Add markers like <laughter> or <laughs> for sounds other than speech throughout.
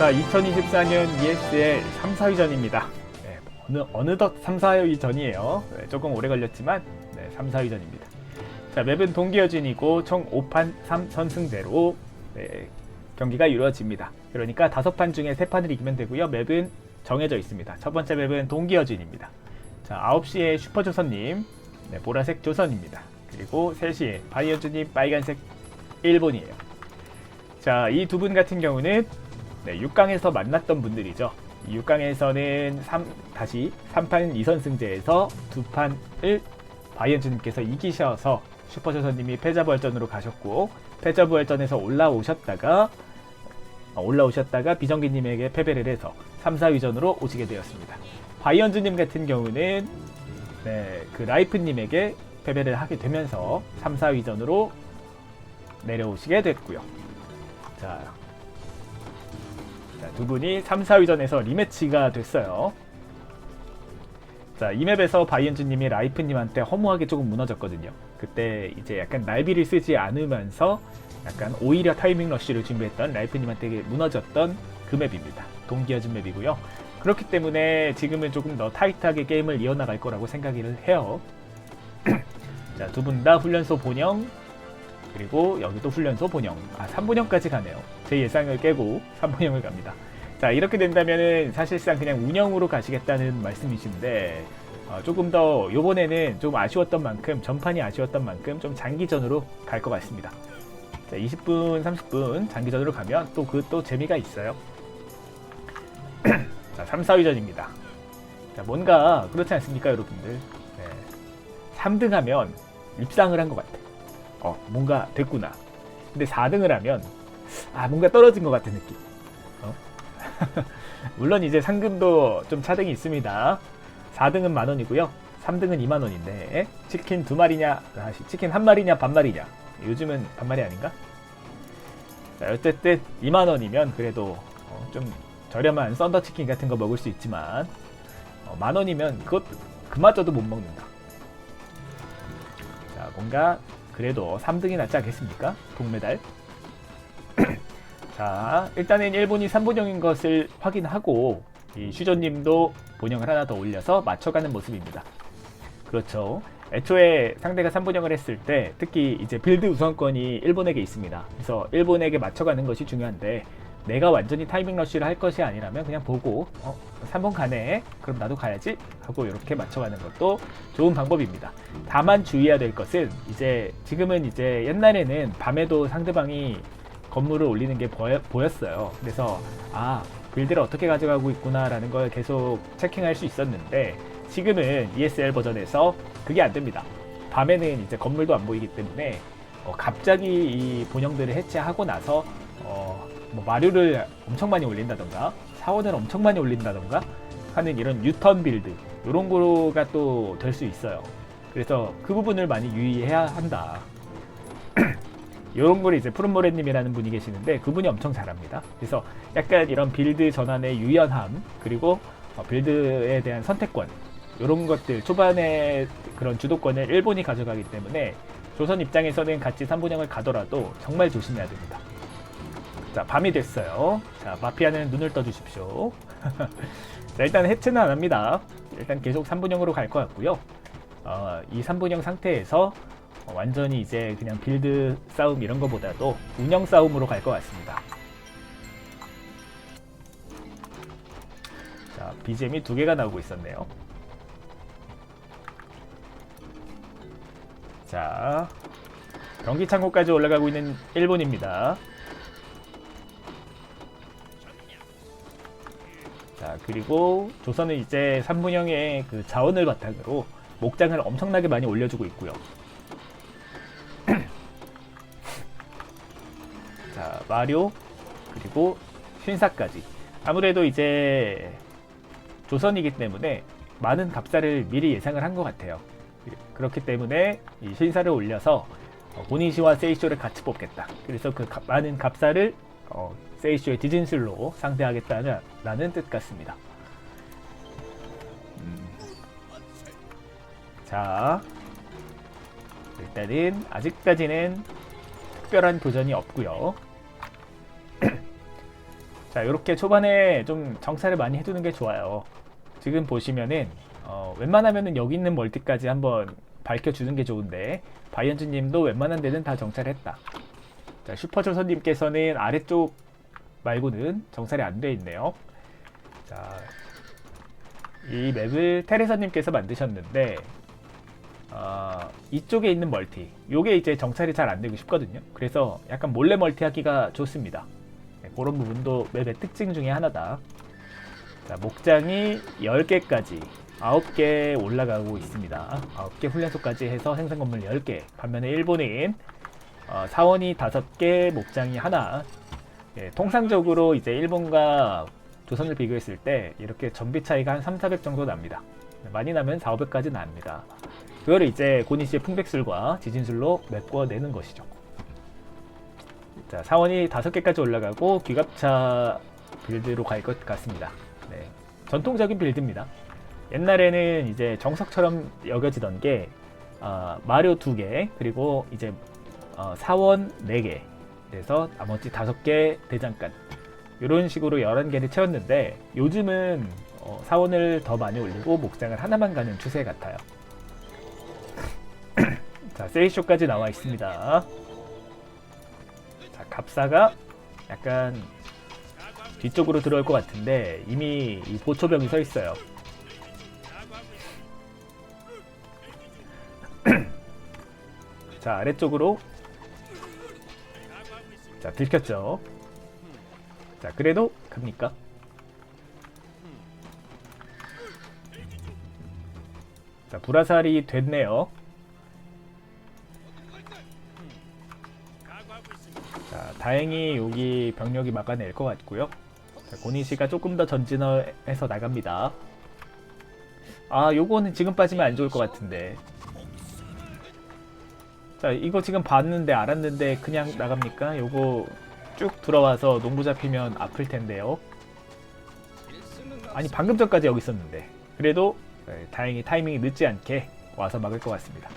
자, 2024년 ESL 3, 4위전입니다. 네, 어느, 어느덧 3, 4위전이에요. 네, 조금 오래 걸렸지만, 네, 3, 4위전입니다. 자, 맵은 동기어진이고, 총 5판 3선승제로, 네, 경기가 이루어집니다. 그러니까 5판 중에 3판을 이기면 되고요. 맵은 정해져 있습니다. 첫 번째 맵은 동기어진입니다. 자, 9시에 슈퍼조선님, 네, 보라색 조선입니다. 그리고 3시에 바이언즈님 빨간색 일본이에요. 자, 이 두 분 같은 경우는 네, 6강에서 만났던 분들이죠. 이 6강에서는 3, 다시 3판 2선승제에서 두 판을 바이언즈님께서 이기셔서 슈퍼조선님이 패자부활전으로 가셨고 패자부활전에서 올라오셨다가 어, 올라오셨다가 비정기님에게 패배를 해서 3, 4위전으로 오시게 되었습니다. 바이언즈님 같은 경우는 네, 그 라이프님에게 패배를 하게 되면서 3, 4위전으로 내려오시게 됐고요. 자, 자, 두 분이 3, 4위전에서 리매치가 됐어요. 자, 이 맵에서 바이언즈님이 라이프님한테 허무하게 조금 무너졌거든요. 그때 이제 약간 날비를 쓰지 않으면서 약간 오히려 타이밍 러쉬를 준비했던 라이프님한테 무너졌던 그 맵입니다. 동기어진 맵이고요. 그렇기 때문에 지금은 조금 더 타이트하게 게임을 이어나갈 거라고 생각을 해요. <clears throat> 자, 두 분 다 훈련소 본영, 그리고 여기도 훈련소 본영. 아, 3본영까지 가네요. 제 예상을 깨고 3본영을 갑니다. 자, 이렇게 된다면은 사실상 그냥 운영으로 가시겠다는 말씀이신데, 어, 조금 더 요번에는 좀 아쉬웠던 만큼, 전판이 아쉬웠던 만큼 좀 장기전으로 갈 것 같습니다. 자, 20분, 30분 장기전으로 가면 또 그또 재미가 있어요. <clears throat> 자, 3, 4위전입니다. 자, 뭔가 그렇지 않습니까, 여러분들? 네. 3등 하면 입상을 한 것 같아. 어, 뭔가 됐구나. 근데 4등을 하면, 아, 뭔가 떨어진 것 같은 느낌. 어? <laughs> 물론 이제 상금도 좀 차등이 있습니다. 4등은 만 원이고요. 3등은 2만 원인데, 치킨 두 마리냐, 아, 치킨 한 마리냐, 반 마리냐. 요즘은 반 마리 아닌가? 자, 어쨌든 2만 원이면 그래도 어, 좀 저렴한 썬더 치킨 같은 거 먹을 수 있지만 어, 만 원이면 그것 그마저도 못 먹는다. 자, 뭔가 그래도 3등이 낫지 않겠습니까? 동메달. <clears throat> 자, 일단은 일본이 3본영인 것을 확인하고 이 슈저님도 본영을 하나 더 올려서 맞춰가는 모습입니다. 그렇죠. 애초에 상대가 3분영을 했을 때 특히 이제 빌드 우선권이 일본에게 있습니다. 그래서 일본에게 맞춰가는 것이 중요한데 내가 완전히 타이밍 러쉬를 할 것이 아니라면 그냥 보고 어, 3번 가네 그럼 나도 가야지 하고 이렇게 맞춰가는 것도 좋은 방법입니다. 다만 주의해야 될 것은 이제 지금은 이제 옛날에는 밤에도 상대방이 건물을 올리는 게 보여, 보였어요. 그래서 아 빌드를 어떻게 가져가고 있구나 라는 걸 계속 체킹할 수 있었는데 지금은 ESL 버전에서 그게 안 됩니다. 밤에는 이제 건물도 안 보이기 때문에 어, 갑자기 이 본영들을 해체하고 나서 어, 뭐 마류를 엄청 많이 올린다던가 사원을 엄청 많이 올린다던가 하는 이런 유턴 빌드 이런 거가 또 될 수 있어요. 그래서 그 부분을 많이 유의해야 한다. <clears throat> 이런 걸 이제 푸른모래님이라는 분이 계시는데 그분이 엄청 잘합니다. 그래서 약간 이런 빌드 전환의 유연함 그리고 어, 빌드에 대한 선택권 이런 것들 초반에 그런 주도권을 일본이 가져가기 때문에 조선 입장에서는 같이 3분형을 가더라도 정말 조심해야 됩니다. 자 밤이 됐어요. 자 마피아는 눈을 떠주십시오. <laughs> 자 일단 해체는 안 합니다. 일단 계속 3분형으로 갈 것 같고요. 어, 이 3분형 상태에서 어, 완전히 이제 그냥 빌드 싸움 이런 거보다도 운영 싸움으로 갈 것 같습니다. 자 BGM이 두 개가 나오고 있었네요. 자, 경기 창고까지 올라가고 있는 일본입니다. 자, 그리고 조선은 이제 3분형의 그 자원을 바탕으로 목장을 엄청나게 많이 올려주고 있고요. <clears throat> 자, 마료 그리고 신사까지. 아무래도 이제 조선이기 때문에 많은 갑사를 미리 예상을 한 것 같아요. 그렇기 때문에 이 신사를 올려서 어, 보니시와 세이쇼를 같이 뽑겠다. 그래서 그 가- 많은 갑사를 어, 세이쇼의 디진술로 상대하겠다는 뜻 같습니다. 음. 자, 일단은 아직까지는 특별한 도전이 없고요. <clears throat> 자, 이렇게 초반에 좀 정찰을 많이 해두는 게 좋아요. 지금 보시면은 어, 웬만하면은 여기 있는 멀티까지 한번 밝혀주는 게 좋은데 바이언즈님도 웬만한 데는 다 정찰했다. 자, 슈퍼조선님께서는 아래쪽 말고는 정찰이 안 돼 있네요. 자, 이 맵을 테레사님께서 만드셨는데 어, 이쪽에 있는 멀티, 요게 이제 정찰이 잘 안 되고 싶거든요. 그래서 약간 몰래 멀티하기가 좋습니다. 네, 그런 부분도 맵의 특징 중에 하나다. 자, 목장이 10개까지 9개 올라가고 있습니다. 9개 훈련소까지 해서 생산 건물 10개. 반면에 일본은 어, 사원이 5개, 목장이 하나. 예, 통상적으로 이제 일본과 조선을 비교했을 때 이렇게 전비 차이가 한 3, 400 정도 납니다. 많이 나면 4, 500까지 납니다. 그거를 이제 고니시의 풍백술과 지진술로 메꿔내는 것이죠. 자, 사원이 5개까지 올라가고 귀갑차 빌드로 갈 것 같습니다. 네. 전통적인 빌드입니다. 옛날에는 이제 정석처럼 여겨지던 게 어, 마료 2개 그리고 이제 어, 사원 4개 그래서 나머지 5개 대장간 이런 식으로 11개를 채웠는데 요즘은 어, 사원을 더 많이 올리고 목장을 하나만 가는 추세 같아요. <clears throat> 자, 세이쇼까지 나와 있습니다. 자, 갑사가 약간 뒤쪽으로 들어올 것 같은데 이미 이 보초병이 서 있어요. <clears throat> 자, 아래쪽으로 자, 들켰죠. 자, 그래도 갑니까? 자, 불화살이 됐네요. 자, 다행히 여기 병력이 막아낼 것 같고요. 자, 고니시가 조금 더 전진해서 나갑니다. 아, 요거는 지금 빠지면 안 좋을 것 같은데. 자, 이거 지금 봤는데 알았는데 그냥 나갑니까? 요거 쭉 들어와서 농부 잡히면 아플 텐데요. 아니, 방금 전까지 여기 있었는데. 그래도 네, 다행히 타이밍이 늦지 않게 와서 막을 것 같습니다.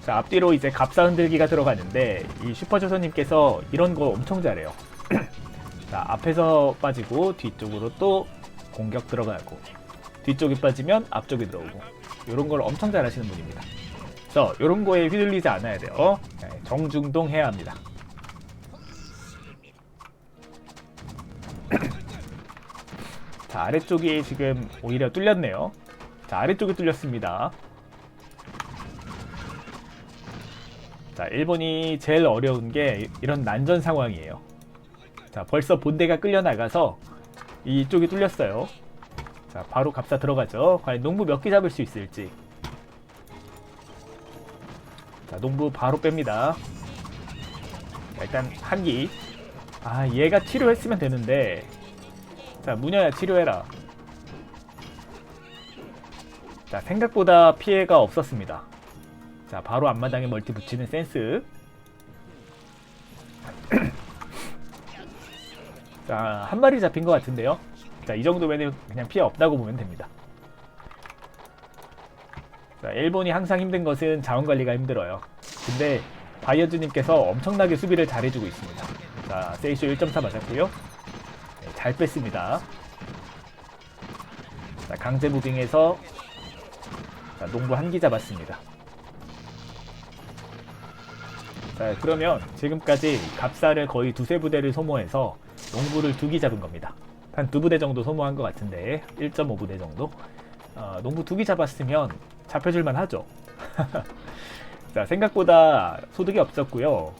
자, 앞뒤로 이제 갑사 흔들기가 들어가는데 이 슈퍼조선님께서 이런 거 엄청 잘해요. <clears throat> 자, 앞에서 빠지고 뒤쪽으로 또 공격 들어가고 뒤쪽에 빠지면 앞쪽에 들어오고 이런 걸 엄청 잘하시는 분입니다. 그래서 이런 거에 휘둘리지 않아야 돼요. 네, 정중동 해야 합니다. <clears throat> 자, 아래쪽이 지금 오히려 뚫렸네요. 자, 아래쪽이 뚫렸습니다. 자, 일본이 제일 어려운 게 이런 난전 상황이에요. 자, 벌써 본대가 끌려나가서 이쪽이 뚫렸어요. 자, 바로 갑사 들어가죠. 과연 농부 몇 개 잡을 수 있을지. 자, 농부 바로 뺍니다. 자, 일단 한 기. 아, 얘가 치료했으면 되는데. 자, 무녀야 치료해라. 자, 생각보다 피해가 없었습니다. 자, 바로 앞마당에 멀티 붙이는 센스. <clears throat> 자, 한 마리 잡힌 것 같은데요. 자, 이 정도면 그냥 피해 없다고 보면 됩니다. 자, 일본이 항상 힘든 것은 자원 관리가 힘들어요. 근데 바이어즈님께서 엄청나게 수비를 잘해주고 있습니다. 자, 세이쇼 1.4 맞았고요. 네, 잘 뺐습니다. 자, 강제 무빙해서 자, 농부 한 기 잡았습니다. 자, 그러면 지금까지 갑사를 거의 두세 부대를 소모해서 농부를 두 기 잡은 겁니다. 한 두 부대 정도 소모한 것 같은데 1.5부대 정도. 어, 농부 두 기 잡았으면 잡혀줄만 하죠. <laughs> 자, 생각보다 소득이 없었고요.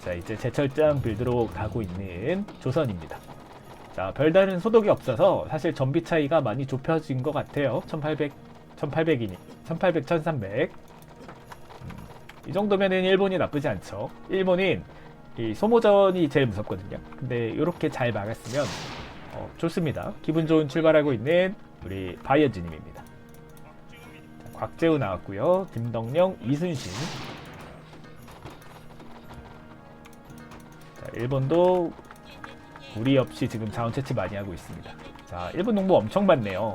자, 이제 제철장 빌드로 가고 있는 조선입니다. 자, 별다른 소득이 없어서 사실 전비 차이가 많이 좁혀진 것 같아요. 1800, 1800이니, 1800, 1300. 이 정도면은 일본이 나쁘지 않죠. 일본인 이 소모전이 제일 무섭거든요. 근데 이렇게 잘 막았으면 어, 좋습니다. 기분 좋은 출발하고 있는 우리 바이어즈님입니다. 자, 곽재우 나왔고요. 김덕령, 이순신. 자, 일본도 무리 없이 지금 자원 채취 많이 하고 있습니다. 자, 일본 농부 엄청 많네요.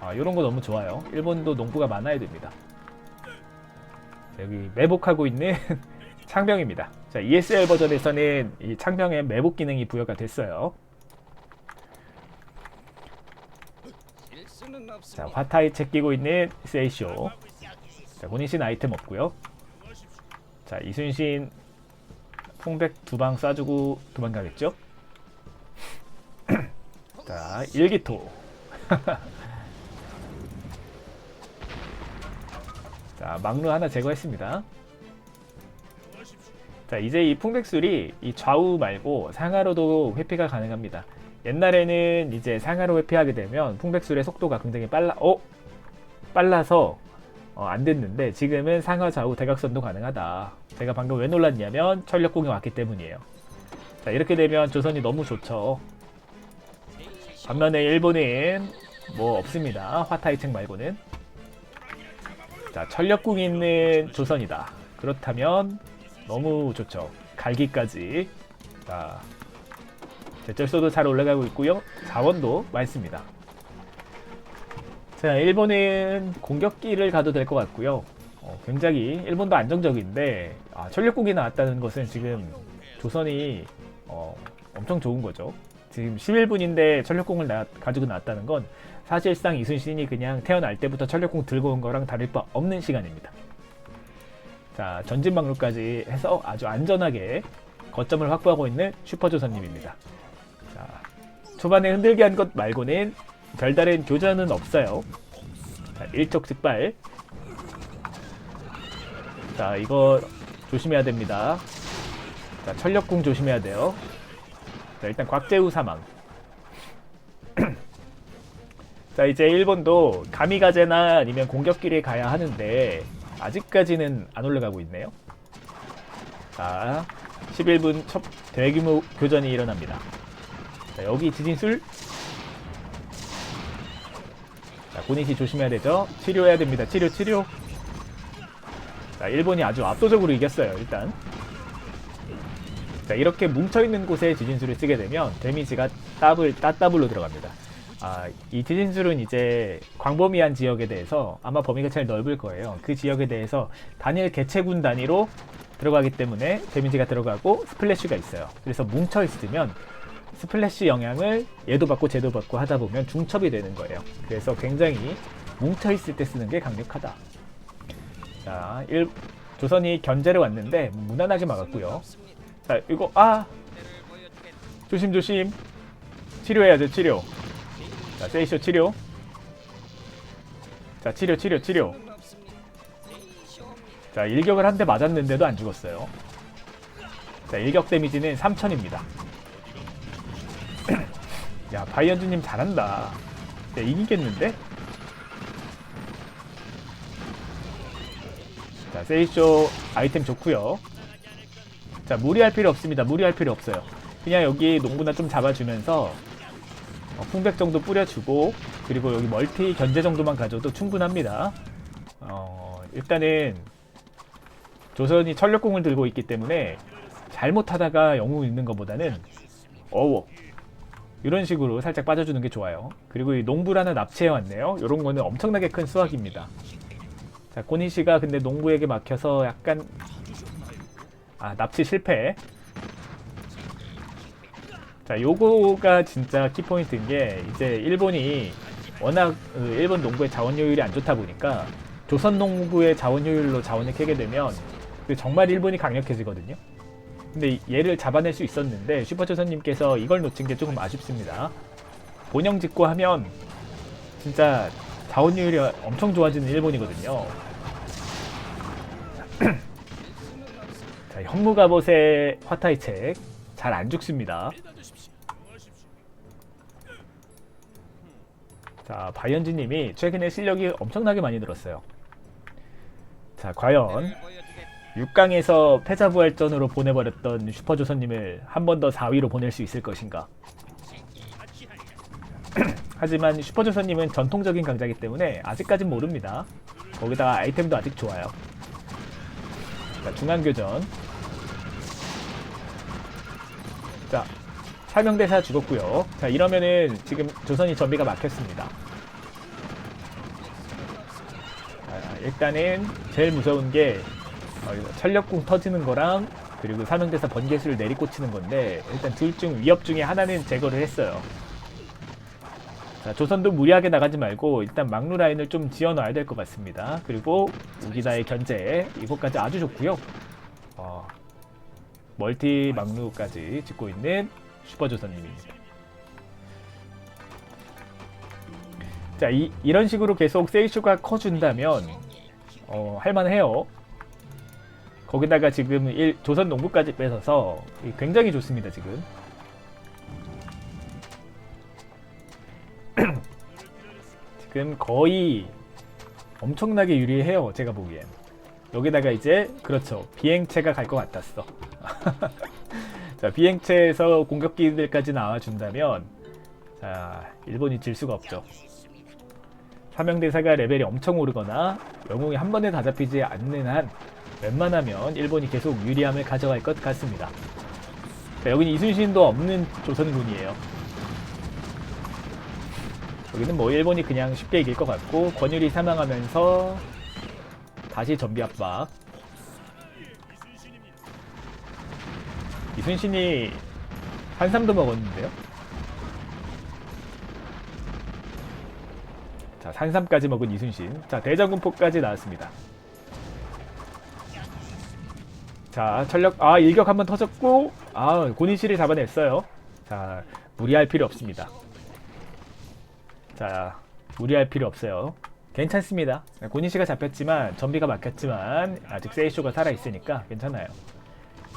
아, 이런 거 너무 좋아요. 일본도 농부가 많아야 됩니다. 여기 매복하고 있는 <laughs> 창병입니다. 자, ESL 버전에서는 이 창병에 매복 기능이 부여가 됐어요. 자, 화타이 책 끼고 있는 세이쇼. 자, 고니신 아이템 없고요. 자, 이순신 풍백 두 방 쏴주고 도망가겠죠? <clears throat> 자, 일기토. <laughs> 자, 막루 하나 제거했습니다. 자, 이제 이 풍백술이 이 좌우 말고 상하로도 회피가 가능합니다. 옛날에는 이제 상하로 회피하게 되면 풍백술의 속도가 굉장히 빨라, 어? 빨라서 어, 안 됐는데 지금은 상하 좌우 대각선도 가능하다. 제가 방금 왜 놀랐냐면 전력공이 왔기 때문이에요. 자, 이렇게 되면 조선이 너무 좋죠. 반면에 일본은 뭐 없습니다. 화타이책 말고는. 자, 전력궁이 있는 조선이다. 그렇다면 너무 좋죠. 갈기까지. 자, 제철소도 잘 올라가고 있고요. 자원도 많습니다. 자, 일본은 공격기를 가도 될 것 같고요. 어, 굉장히 일본도 안정적인데 아, 전력국이 나왔다는 것은 지금 조선이 어, 엄청 좋은 거죠. 지금 11분인데 전력공을 나, 가지고 나왔다는 건 사실상 이순신이 그냥 태어날 때부터 전력공 들고 온 거랑 다를 바 없는 시간입니다. 자, 전진망루까지 해서 아주 안전하게 거점을 확보하고 있는 슈퍼조선님입니다. 자, 초반에 흔들게 한 것 말고는 별다른 교전은 없어요. 자, 일촉즉발. 자, 이거 조심해야 됩니다. 자, 철력궁 조심해야 돼요. 자, 일단 곽재우 사망. <clears throat> 자, 이제 일본도 가미가제나 아니면 공격길에 가야 하는데 아직까지는 안 올라가고 있네요. 자, 11분 첫 대규모 교전이 일어납니다. 자, 여기 지진술. 자, 고니시 조심해야 되죠. 치료해야 됩니다. 치료, 치료. 자, 일본이 아주 압도적으로 이겼어요, 일단. 자, 이렇게 뭉쳐있는 곳에 지진술을 쓰게 되면 데미지가 더블, 따더블로 들어갑니다. 아, 이 지진술은 이제 광범위한 지역에 대해서 아마 범위가 제일 넓을 거예요. 그 지역에 대해서 단일 개체군 단위로 들어가기 때문에 데미지가 들어가고 스플래시가 있어요. 그래서 뭉쳐 있으면 스플래시 영향을 얘도 받고 쟤도 받고 하다 보면 중첩이 되는 거예요. 그래서 굉장히 뭉쳐 있을 때 쓰는 게 강력하다. 자, 일, 조선이 견제를 왔는데 무난하게 막았고요. 자, 이거 아 조심 조심 치료해야죠 치료. 자, 세이쇼 치료. 자, 치료 치료 치료. 자, 일격을 한 대 맞았는데도 안 죽었어요. 자, 일격 데미지는 3000입니다. 야, 바이언즈님 잘한다. 야, 이기겠는데? 자, 세이쇼 아이템 좋고요. 자, 무리할 필요 없습니다. 무리할 필요 없어요. 그냥 여기 농구나 좀 잡아주면서 어, 풍백 정도 뿌려주고 그리고 여기 멀티 견제 정도만 가져도 충분합니다. 어, 일단은 조선이 철력공을 들고 있기 때문에 잘못하다가 영웅 있는 것보다는 어워 이런 식으로 살짝 빠져주는 게 좋아요. 그리고 이 하나 납치해 왔네요. 이런 거는 엄청나게 큰 수확입니다. 자, 꼬니 씨가 근데 농부에게 막혀서 약간 아 납치 실패. 자, 요거가 진짜 키포인트인 게 이제 일본이 워낙 그 일본 농구의 자원 효율이 안 좋다 보니까 조선 농구의 자원 효율로 자원을 캐게 되면 그 정말 일본이 강력해지거든요. 근데 얘를 잡아낼 수 있었는데 슈퍼조선님께서 이걸 놓친 게 조금 아쉽습니다. 본영 짓고 하면 진짜 자원 효율이 엄청 좋아지는 일본이거든요. <clears throat> 자, 현무갑옷의 화타이 책 잘 안 죽습니다. 자, 바이언즈님이 최근에 실력이 엄청나게 많이 늘었어요. 자, 과연 6강에서 패자부활전으로 보내버렸던 슈퍼조선님을 한 번 더 4위로 보낼 수 있을 것인가? <clears throat> 하지만 슈퍼조선님은 전통적인 강자이기 때문에 아직까진 모릅니다. 거기다가 아이템도 아직 좋아요. 자, 중앙교전. 자, 설명대사 죽었고요. 자, 이러면은 지금 조선이 전비가 막혔습니다. 자, 일단은 제일 무서운 게 철력궁 터지는 거랑 그리고 사명대사 번개수를 내리꽂히는 건데 일단 둘 중 위협 중에 하나는 제거를 했어요. 자, 조선도 무리하게 나가지 말고 일단 막루 라인을 좀 지어 놔야 될 것 같습니다. 그리고 우기나의 견제 이것까지 아주 좋고요. 어, 멀티 막루까지 짓고 있는 슈퍼조선님입니다. 자, 이, 이런 식으로 계속 세이쇼가 커준다면 어, 할만해요. 거기다가 지금 일, 조선 농구까지 뺏어서 굉장히 좋습니다 지금. <clears throat> 지금 거의 엄청나게 유리해요 제가 보기엔. 여기다가 이제 그렇죠 비행체가 갈 것 같았어. <laughs> 자 비행체에서 공격기들까지 나와준다면 자 일본이 질 수가 없죠. 사명대사가 레벨이 엄청 오르거나 영웅이 한 번에 다 잡히지 않는 한 웬만하면 일본이 계속 유리함을 가져갈 것 같습니다. 자, 여기는 이순신도 없는 조선군이에요. 여기는 뭐 일본이 그냥 쉽게 이길 것 같고 권율이 사망하면서 다시 전비 압박. 이순신이 한삼도 먹었는데요. 자, 산삼까지 먹은 이순신. 자, 대장군포까지 나왔습니다. 자, 전력, 아, 일격 한번 터졌고, 아, 고니시를 잡아냈어요. 자, 무리할 필요 없습니다. 자, 무리할 필요 없어요. 괜찮습니다. 고니시가 잡혔지만, 전비가 막혔지만, 아직 세이쇼가 살아있으니까 괜찮아요.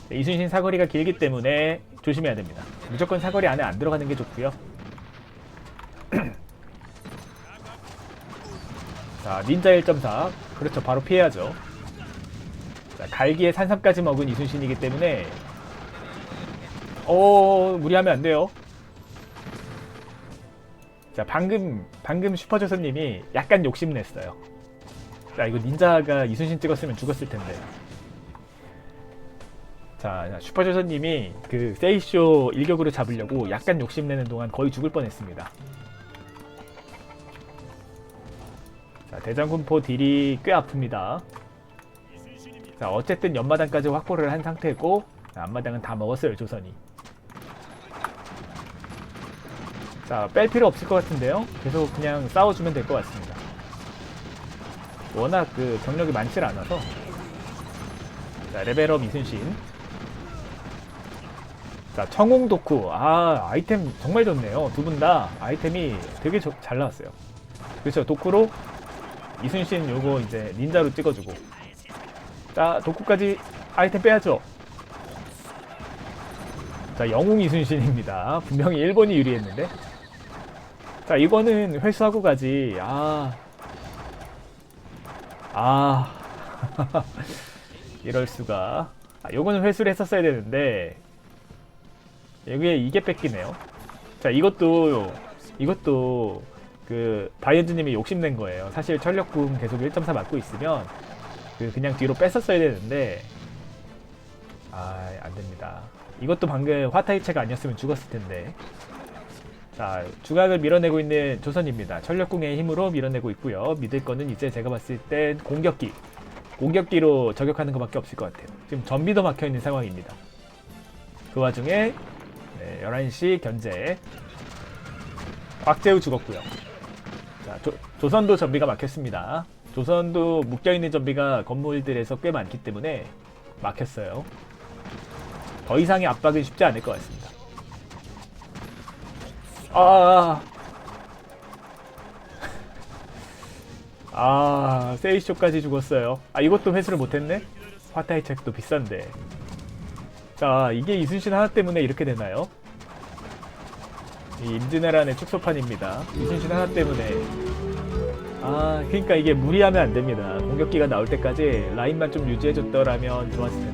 네, 이순신 사거리가 길기 때문에 조심해야 됩니다. 무조건 사거리 안에 안 들어가는 게 좋고요. <clears throat> 자, 닌자 1.4. 그렇죠. 바로 피해야죠. 자, 갈기에 산삼까지 먹은 이순신이기 때문에 어 무리하면 안 돼요. 자 방금 방금 슈퍼조선님이 약간 욕심냈어요. 자 이거 닌자가 이순신 찍었으면 죽었을 텐데. 자 슈퍼조선님이 그 세이쇼 일격으로 잡으려고 약간 욕심내는 동안 거의 죽을 뻔했습니다. 자 대장군포 딜이 꽤 아픕니다. 자 어쨌든 연마당까지 확보를 한 상태고 자, 앞마당은 다 먹었어요 조선이. 자뺄 필요 없을 것 같은데요? 계속 그냥 싸워주면 될 것 같습니다. 워낙 그 병력이 많질 않아서. 자 레벨업 이순신. 자 청홍 덕후. 아 아이템 정말 좋네요. 두 분 다 아이템이 되게 조- 잘 나왔어요. 그렇죠. 도쿠로 이순신 요거 이제 닌자로 찍어주고 자, 도쿠까지 아이템 빼야죠. 자, 영웅 이순신입니다. 분명히 일본이 유리했는데. 자, 이거는 회수하고 가지. 아. 아. <laughs> 이럴 수가. 아, 요거는 회수를 했었어야 되는데. 여기에 이게 뺏기네요. 자, 이것도, 이것도, 그, 바이언즈님이 욕심낸 거예요. 사실 전력금 계속 1.4 맞고 있으면, 그 그냥 뒤로 뺐었어야 되는데 아 안됩니다. 이것도 방금 화타이체가 아니었으면 죽었을 텐데. 자 중앙을 밀어내고 있는 조선입니다. 전력궁의 힘으로 밀어내고 있고요. 믿을 거는 이제 제가 봤을 땐 공격기. 공격기로 저격하는 것밖에 없을 것 같아요. 지금 전비도 막혀있는 상황입니다. 그 와중에 네, 11시 견제. 곽재우 죽었고요. 자 조, 조선도 전비가 막혔습니다 조선도 묶여있는 좀비가 건물들에서 꽤 많기 때문에 막혔어요. 더 이상의 압박은 쉽지 않을 것 같습니다. 아, <laughs> 아, 세이쇼까지 죽었어요. 아, 이것도 회수를 못했네? 화타이 책도 비싼데. 자, 이게 이순신 하나 때문에 이렇게 되나요? 이 임진왜란의 축소판입니다. 이순신 하나 때문에 아, 그러니까 이게 무리하면 안 됩니다. 공격기가 나올 때까지 라인만 좀 유지해줬더라면 좋았을 텐데.